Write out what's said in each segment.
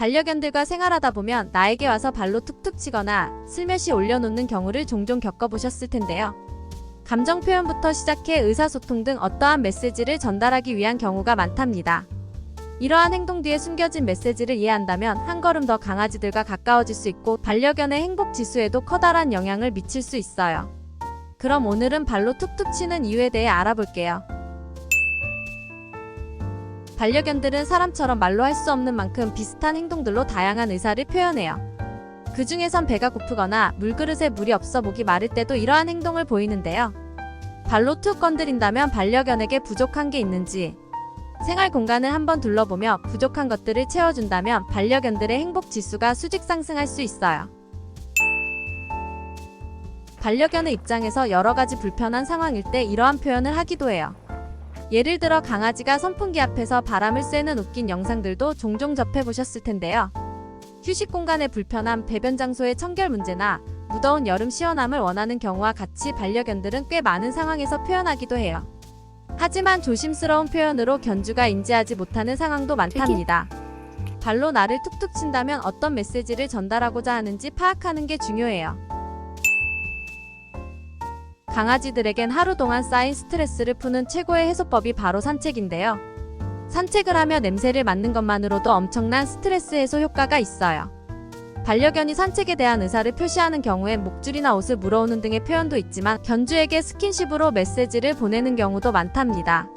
반려견들과 생활하다 보면 나에게 와서 발로 툭툭 치거나 슬며시 올려놓는 경우를 종종 겪어보셨을 텐데요. 감정 표현부터 시작해 의사소통 등 어떠한 메시지를 전달하기 위한 경우가 많답니다. 이러한 행동 뒤에 숨겨진 메시지를 이해한다면 한 걸음 더 강아지들과 가까워질 수 있고 반려견의 행복 지수에도 커다란 영향을 미칠 수 있어요. 그럼 오늘은 발로 툭툭 치는 이유에 대해 알아볼게요. 반려견들은 사람처럼 말로 할 수 없는 만큼 비슷한 행동들로 다양한 의사를 표현해요. 그 중에선 배가 고프거나 물그릇에 물이 없어 목이 마를 때도 이러한 행동을 보이는데요. 발로 툭 건드린다면 반려견에게 부족한 게 있는지, 생활 공간을 한번 둘러보며 부족한 것들을 채워준다면 반려견들의 행복 지수가 수직 상승할 수 있어요. 반려견의 입장에서 여러 가지 불편한 상황일 때 이러한 표현을 하기도 해요. 예를 들어 강아지가 선풍기 앞에서 바람을 쐬는 웃긴 영상들도 종종 접해보셨을 텐데요. 휴식 공간의 불편함, 배변 장소의 청결 문제나 무더운 여름 시원함을 원하는 경우와 같이 반려견들은 꽤 많은 상황에서 표현하기도 해요. 하지만 조심스러운 표현으로 견주가 인지하지 못하는 상황도 많답니다. 발로 나를 툭툭 친다면 어떤 메시지를 전달하고자 하는지 파악하는 게 중요해요. 강아지들에겐 하루 동안 쌓인 스트레스를 푸는 최고의 해소법이 바로 산책인데요. 산책을 하며 냄새를 맡는 것만으로도 엄청난 스트레스 해소 효과가 있어요. 반려견이 산책에 대한 의사를 표시하는 경우엔 목줄이나 옷을 물어오는 등의 표현도 있지만 견주에게 스킨십으로 메시지를 보내는 경우도 많답니다.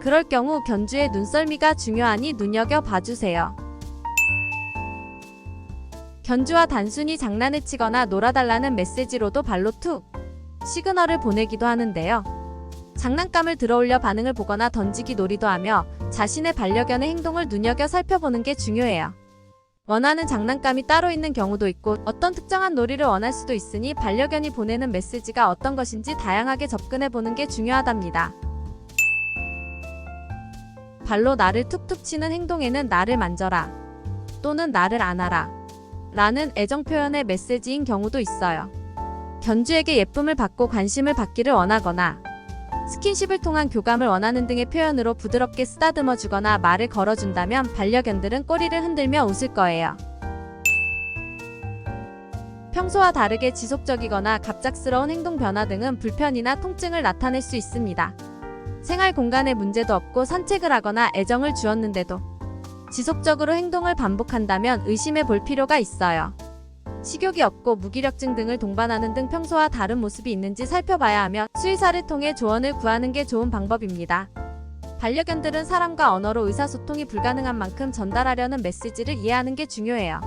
그럴 경우 견주의 눈썰미가 중요하니 눈여겨 봐주세요. 견주와 단순히 장난을 치거나 놀아달라는 메시지로도 발로 툭 시그널을 보내기도 하는데요. 장난감을 들어올려 반응을 보거나 던지기 놀이도 하며 자신의 반려견의 행동을 눈여겨 살펴보는 게 중요해요. 원하는 장난감이 따로 있는 경우도 있고 어떤 특정한 놀이를 원할 수도 있으니 반려견이 보내는 메시지가 어떤 것인지 다양하게 접근해 보는 게 중요하답니다. 발로 나를 툭툭 치는 행동에는 나를 만져라 또는 나를 안아라 라는 애정 표현의 메시지인 경우도 있어요. 견주에게 예쁨을 받고 관심을 받기를 원하거나 스킨십을 통한 교감을 원하는 등의 표현으로 부드럽게 쓰다듬어 주거나 말을 걸어준다면 반려견들은 꼬리를 흔들며 웃을 거예요. 평소와 다르게 지속적이거나 갑작스러운 행동 변화 등은 불편이나 통증을 나타낼 수 있습니다. 생활 공간에 문제도 없고 산책을 하거나 애정을 주었는데도 지속적으로 행동을 반복한다면 의심해 볼 필요가 있어요. 식욕이 없고 무기력증 등을 동반하는 등 평소와 다른 모습이 있는지 살펴봐야 하며 수의사를 통해 조언을 구하는 게 좋은 방법입니다. 반려견들은 사람과 언어로 의사소통이 불가능한 만큼 전달하려는 메시지를 이해하는 게 중요해요.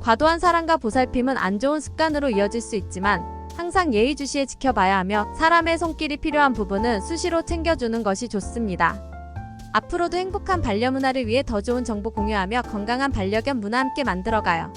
과도한 사랑과 보살핌은 안 좋은 습관으로 이어질 수 있지만 항상 예의주시해 지켜봐야 하며 사람의 손길이 필요한 부분은 수시로 챙겨주는 것이 좋습니다. 앞으로도 행복한 반려 문화를 위해 더 좋은 정보 공유하며 건강한 반려견 문화 함께 만들어가요.